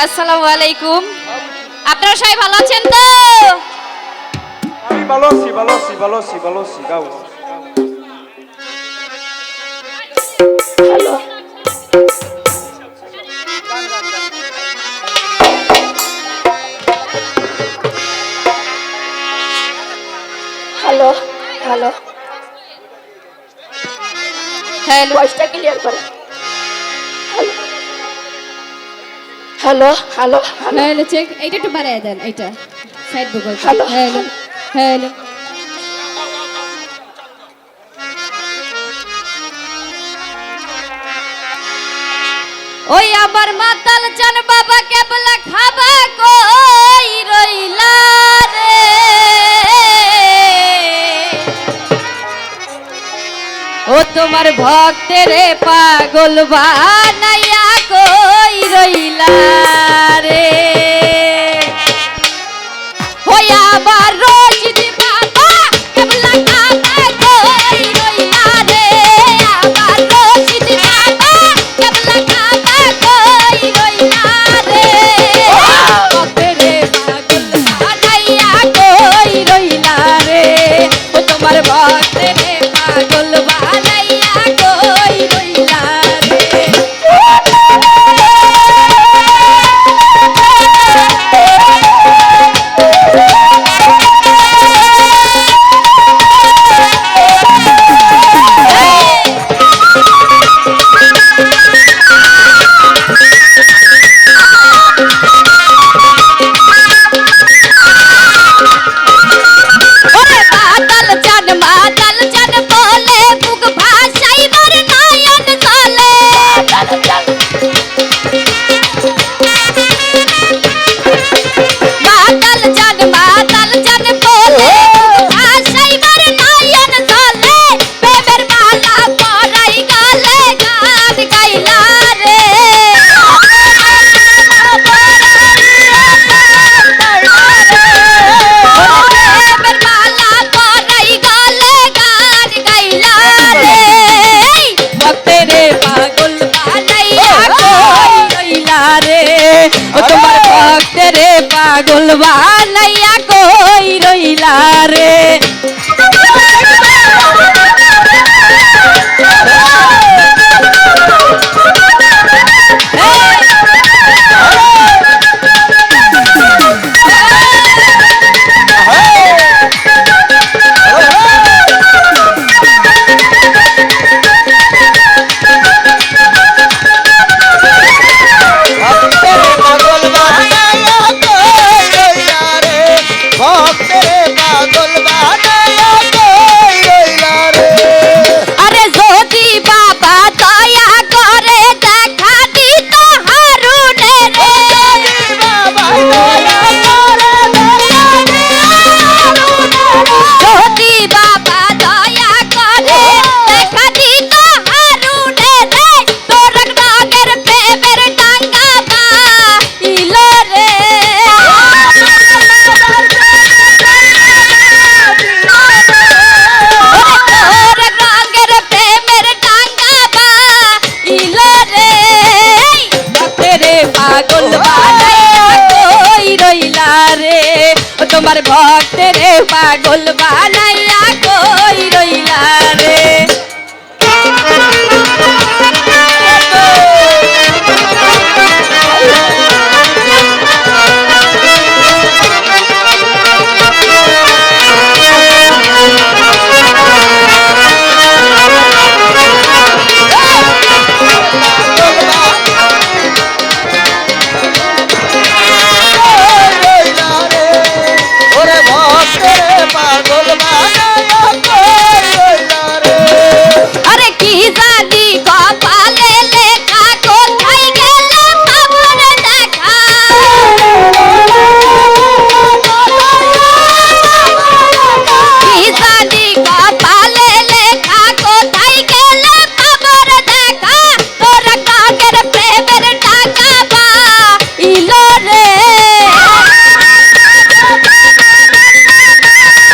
আসসালামু আলাইকুম। আপনারা সবাই ভালো আছেন তো? আমি ভালো আছি ভালো আছি ভালো আছি ভালো আছি গাও। হ্যালো। Hello hello. ভয়েসটা ক্লিয়ার করে। হ্যাঁ, হ্যালো হ্যালো হ্যালো চেক এইটা একটু বাড়াই দেন এইটা। সাইড হ্যাঁ, গুগল হ্যালো হ্যালো হ্যালো। ওই আবার মাতাল চান বাবা কে কেবলা খাবা কই রইলা রে? ও তোমার ভক্তের পাগল বানাই ভক্তের পাগল বানাইয়া কই রইলা রে?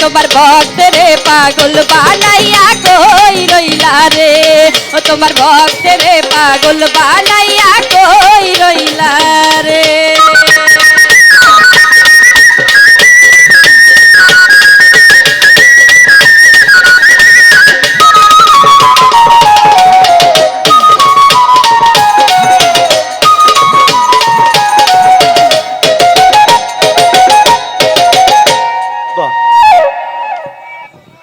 তোমার ভক্তরে পাগল বানাইয়া কই রইলা রে? ও তোমার ভক্তরে পাগল বানাইয়া কই রইলা